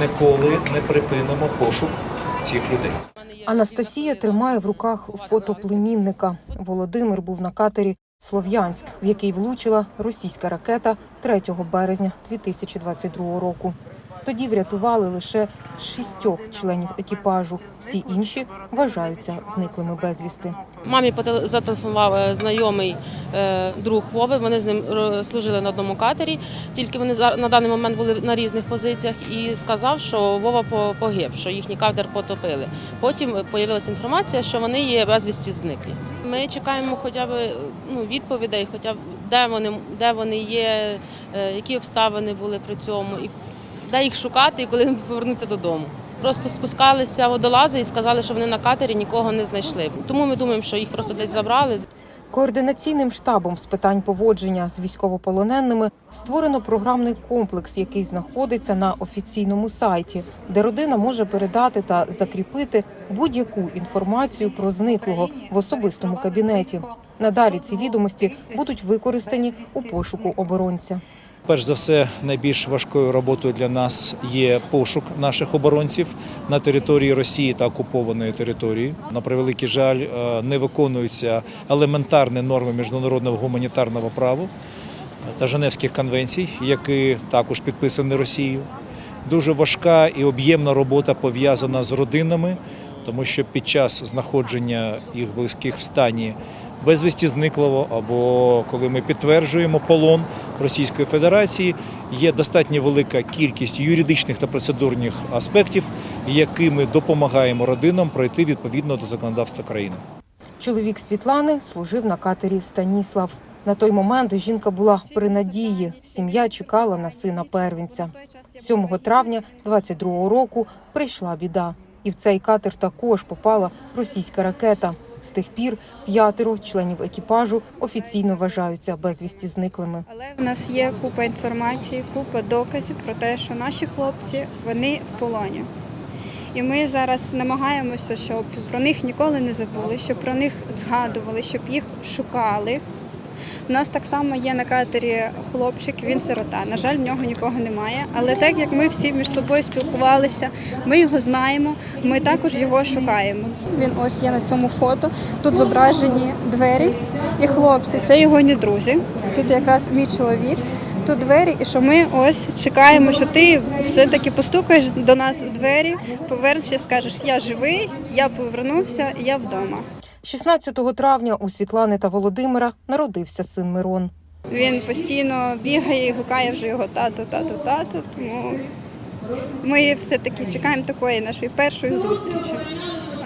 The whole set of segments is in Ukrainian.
ніколи не припинимо пошук цих людей. Анастасія тримає в руках фото племінника. Володимир був на катері Слов'янськ, в який влучила російська ракета 3 березня 2022 року. Тоді врятували лише шістьох членів екіпажу. Всі інші вважаються зниклими безвісти. Мамі зателефонував е, знайомий е, друг Вови. Вони з ним служили на одному катері. Тільки вони на даний момент були на різних позиціях і сказав, що Вова погиб, що їхній катер потопили. Потім з'явилася інформація, що вони є безвісті зниклі. Ми чекаємо хоча б е, ну, відповідей, хоча б де вони, де вони є, е, які обставини були при цьому, де їх шукати, і коли вони повернуться додому. Просто спускалися водолази і сказали, що вони на катері нікого не знайшли. Тому ми думаємо, що їх просто десь забрали. Координаційним штабом з питань поводження з військовополоненими створено програмний комплекс, який знаходиться на офіційному сайті, де родина може передати та закріпити будь-яку інформацію про зниклого в особистому кабінеті. Надалі ці відомості будуть використані у пошуку оборонця. Перш за все, найбільш важкою роботою для нас є пошук наших оборонців на території Росії та окупованої території. На превеликий жаль, е, не виконуються елементарні норми міжнародного гуманітарного права та Женевських конвенцій, які також підписані Росією. Дуже важка і об'ємна робота пов'язана з родинами, тому що під час знаходження їх близьких в стані безвісті зниклого, або коли ми підтверджуємо полон Російської Федерації, є достатньо велика кількість юридичних та процедурних аспектів, якими допомагаємо родинам пройти відповідно до законодавства країни. Чоловік Світлани служив на катері Станіслав. На той момент жінка була при надії. Сім'я чекала на сина первінця. 7 травня 22-го року прийшла біда, і в цей катер також попала російська ракета. З тих пір п'ятеро членів екіпажу офіційно вважаються безвісті зниклими. Але в нас є купа інформації, купа доказів про те, що наші хлопці вони в полоні. І ми зараз намагаємося, щоб про них ніколи не забули, щоб про них згадували, щоб їх шукали. У нас так само є на катері хлопчик, він сирота. На жаль, в нього нікого немає. Але так як ми всі між собою спілкувалися, ми його знаємо, ми також його шукаємо. Він ось є на цьому фото. Тут зображені двері і хлопці. Це його не друзі. Тут якраз мій чоловік. Тут двері, і що ми ось чекаємо, що ти все-таки постукаєш до нас у двері, повернешся, скажеш, я живий, я повернувся, я вдома. 16 травня у Світлани та Володимира народився син Мирон. Він постійно бігає і гукає вже його тато, тато, тато. Тому ми все-таки чекаємо такої нашої першої зустрічі.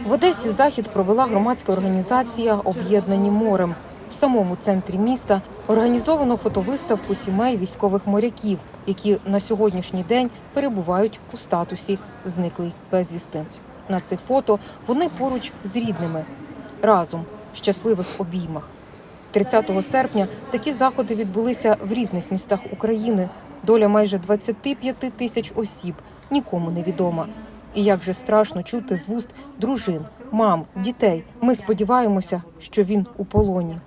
В Одесі захід провела громадська організація Об'єднані морем. В самому центрі міста організовано фотовиставку сімей військових моряків, які на сьогоднішній день перебувають у статусі зниклий безвісти. На цих фото вони поруч з рідними разом в щасливих обіймах. 30 серпня такі заходи відбулися в різних містах України. Доля майже 25 тисяч осіб нікому не відома. І як же страшно чути з вуст дружин, мам, дітей. Ми сподіваємося, що він у полоні.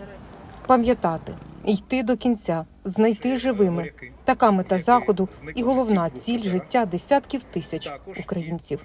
Пам'ятати, йти до кінця, знайти живими. Така мета заходу і головна ціль життя десятків тисяч українців.